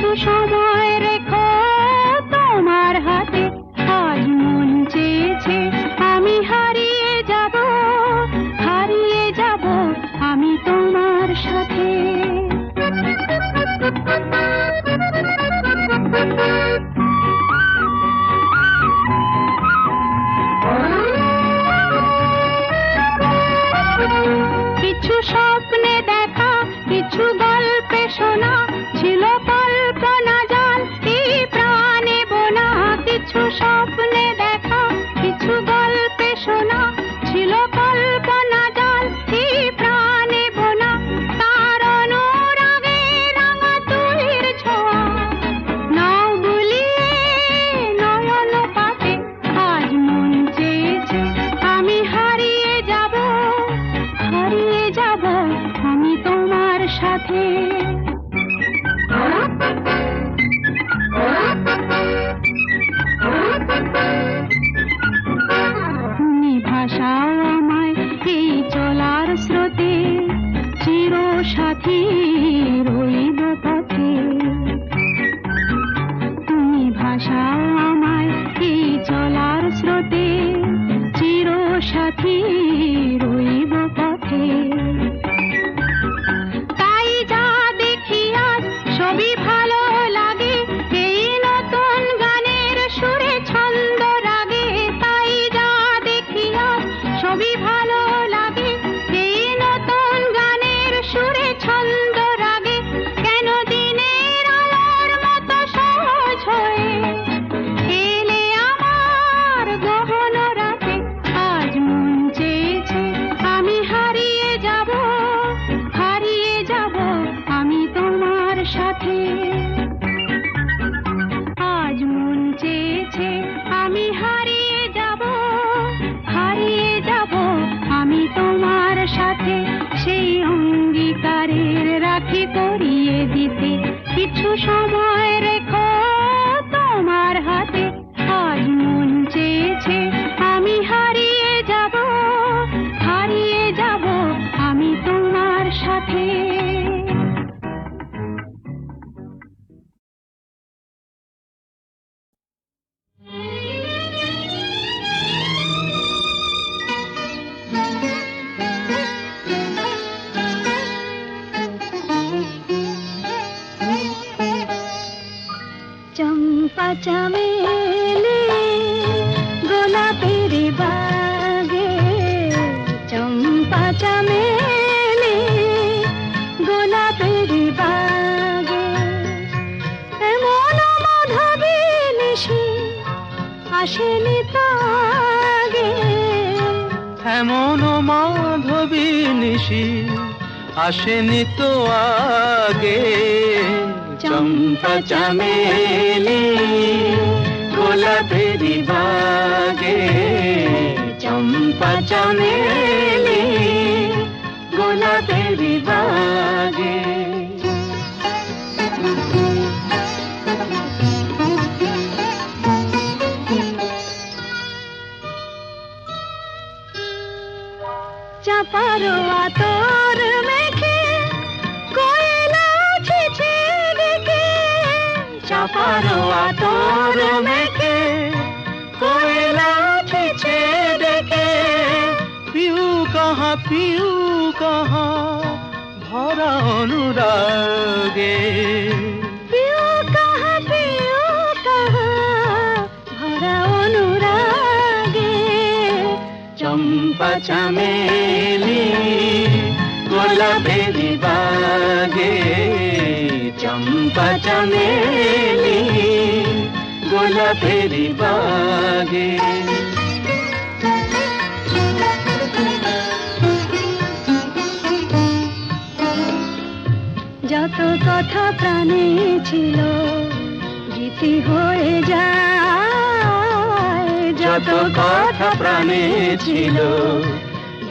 কিছু সময় রেখো তোমার হাতে। আজ মন চেয়েছে, আমি হারিয়ে যাব হারিয়ে যাব আমি তোমার সাথে। কিছু স্বপ্নে দেখা, কিছু কিছু সময় আসি আসেনি তো আগে। চম্পা চামেলি গোলাপেরি বাগে। চম্পা চামেলি গোলাপেরি বাগে। চাপারো আতর মেখে কয়লা ছেছে ডেকে চাপার আতর মেখে কয়লা ছেছে ডেকে পিউ কাহা পিউ কাহা, ভরা অনুরাগে। চম্পা চামে গোলাপেরি বাগে চম্পা চমেলি গোলাপেরি বাগে। যত কথা প্রাণে ছিল গীতি হয়ে যায়। যত কথা প্রাণে ছিল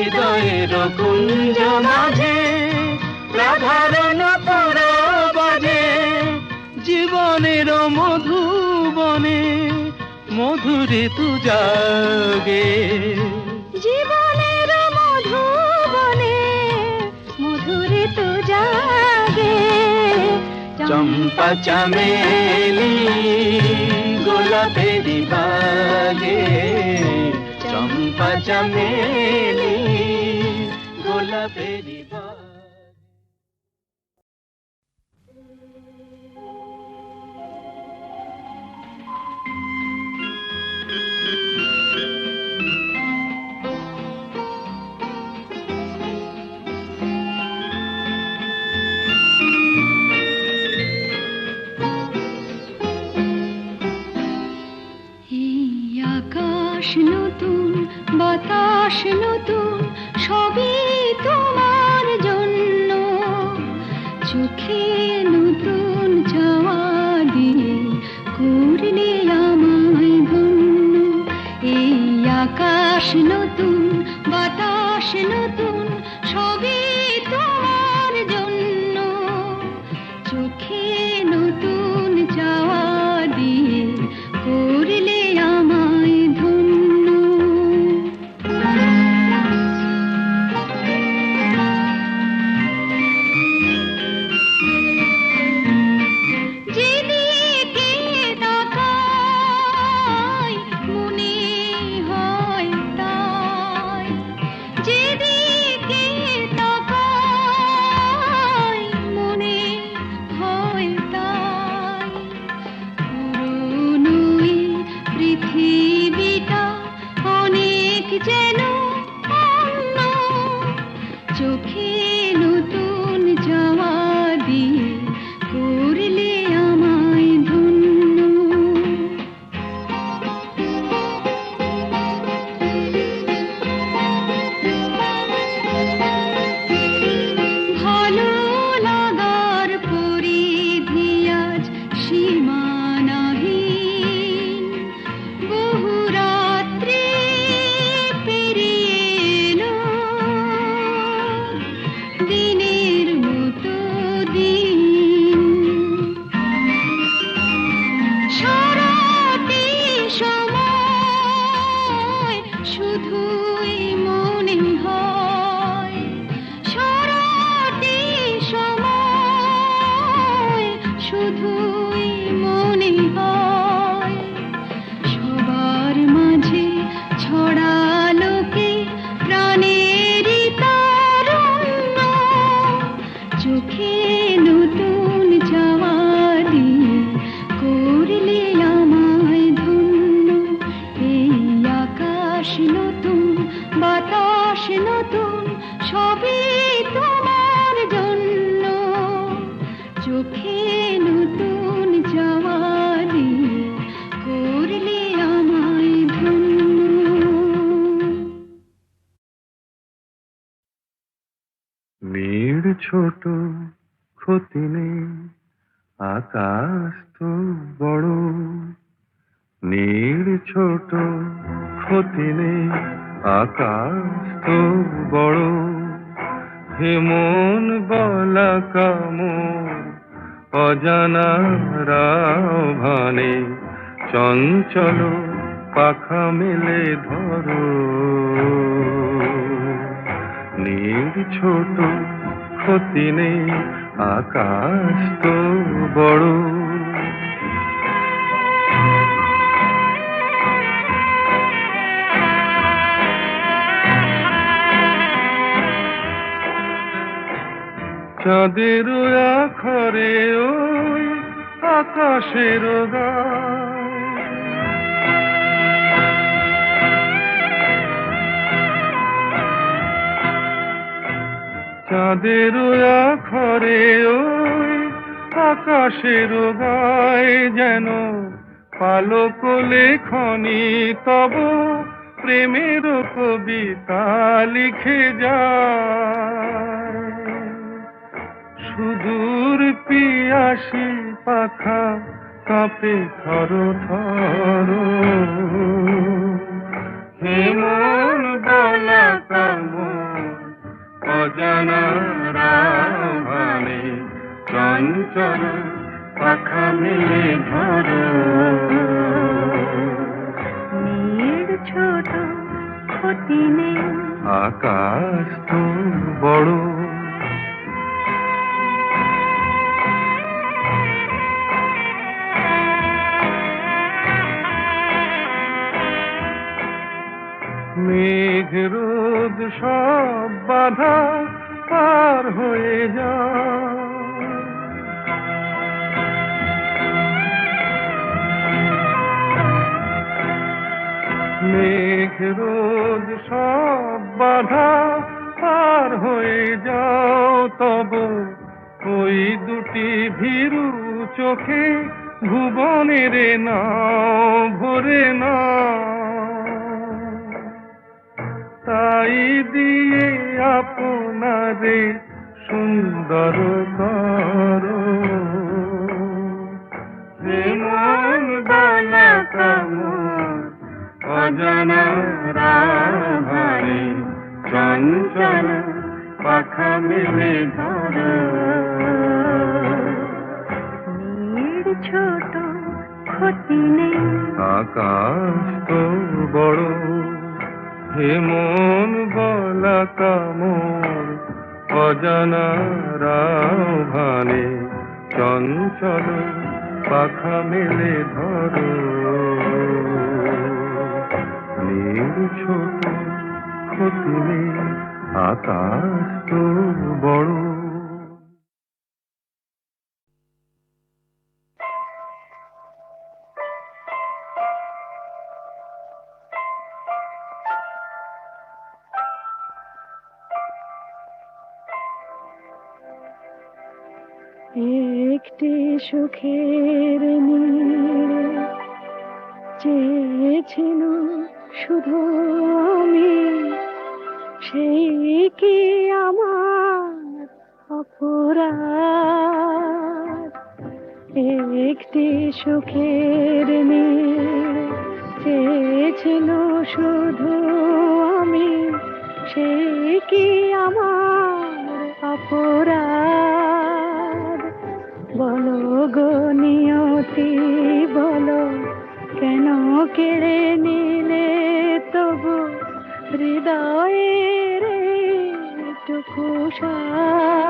হৃদয়ের কুঞ্জ মাঝে রাধার নুপুর বাজে জীবনের মধুবনে মধুরে তু জাগে। জীবনের মধুবনে মধুরে তো জাগে। চম্পা চামেলি গোলাপেরি বাগে। চামেলি গোলাপেরি दी আকাশ তো বড় নীড় ছোট, ক্ষতি নেই আকাশ তো বড় হেমন বলা কামর, অজানা ভানে চঞ্চল পাখা মেলে ধরো। নীল ছোট, ক্ষতি নেই আকাশ তো বড় চাঁদের আখরে ওই আকাশের গায় চাঁদের আখরে ওই আকাশের গায় যেন পালক লেখনি, তব প্রেমের কবিতা লিখে যা সুদূর পিয়াসি পাখা কাঁপে থর থর। হেমন অজানা রাভানে চঞ্চল পাখা মেলে ধরো। নীল ছোট ক্ষতি নেই আকাশ তো বড়। মেঘ রোদ সব বাধা পার হয়ে যায়। মেঘ রোদ সব বাধা পার হয়ে যাও, তব ওই দুটি ভীরু চোখে ভুবনের নাও, ভরে না তাই দিয়ে আপনারে সুন্দর করো। কামন অজানা চঞ্চল পাখা মেলে ধরো। নীল ছোট ক্ষতি নেই। আকাশ তো বড় হে মন বলা কামন অজানা রাভানে চঞ্চল পাখা মেলে ধরো। ছোট ক্ষতি নেই আকাশ তো বড়। একটি সুখের নীড় চেয়েছিল শুধু আমি। সেই কি আমার অপরাধ? একটি সুখের নীড় চেয়েছিল শুধু আমি। সেই কি আমার অপরাধ? বলো গো বলো কেন কেড়ে নিলে তবু হৃদয়ের টুকু সাদ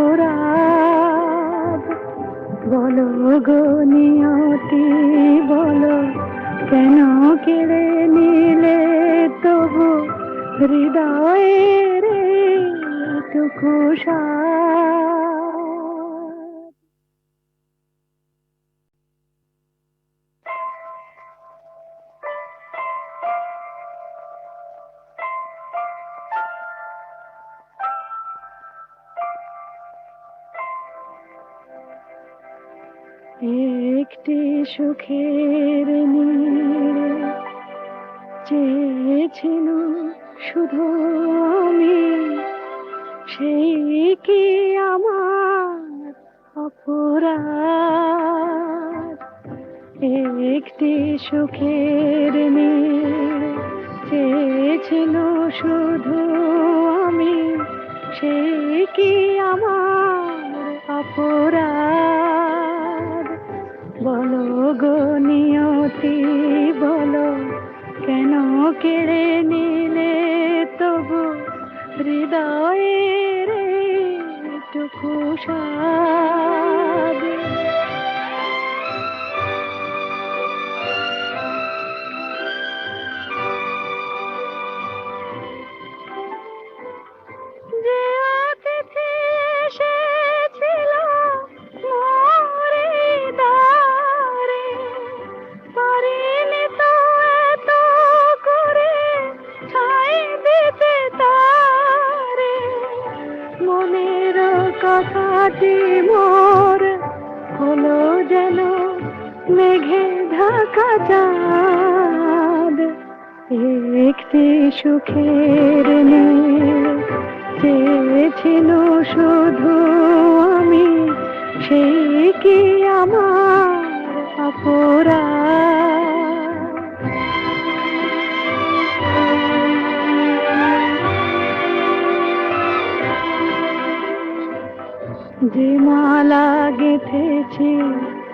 অপরাধ বলো গনিয়তি নিয়তি বলো কেন কেড়ে নিলে তবু হৃদয়ের টুকু সার? সুখের নীড়ে চেয়েছিল শুধু আমি। সেই কি আমার অপরাধ? একটি সুখের নীড়ে চেয়েছিল শুধু আমি। সেই কি আমার অপরাধ? বলো গো নিয়তি বলো কেন কেড়ে নিলে তবু হৃদয়ের টুকু সাদ মেঘে ঢাকা চাঁদ, একটি সুখের চেয়েছিল শুধু আমি সেই কি আমার অপরাধ? যে মালা গেঁথেছি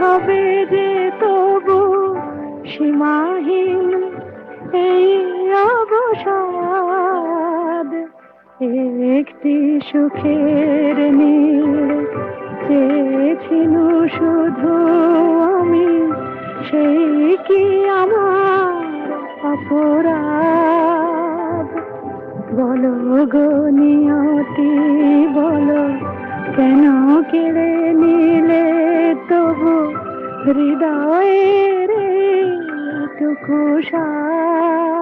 হবে যে তবু সীমাহীন এই অবসাদ। একটি সুখের নীল চেয়েছিল শুধু আমি, সেই কি আমার অপরাধ? বলো গো নিয়তি, বলো কেন কেড়ে নিলে তবু হৃদয়ের টুকু সার।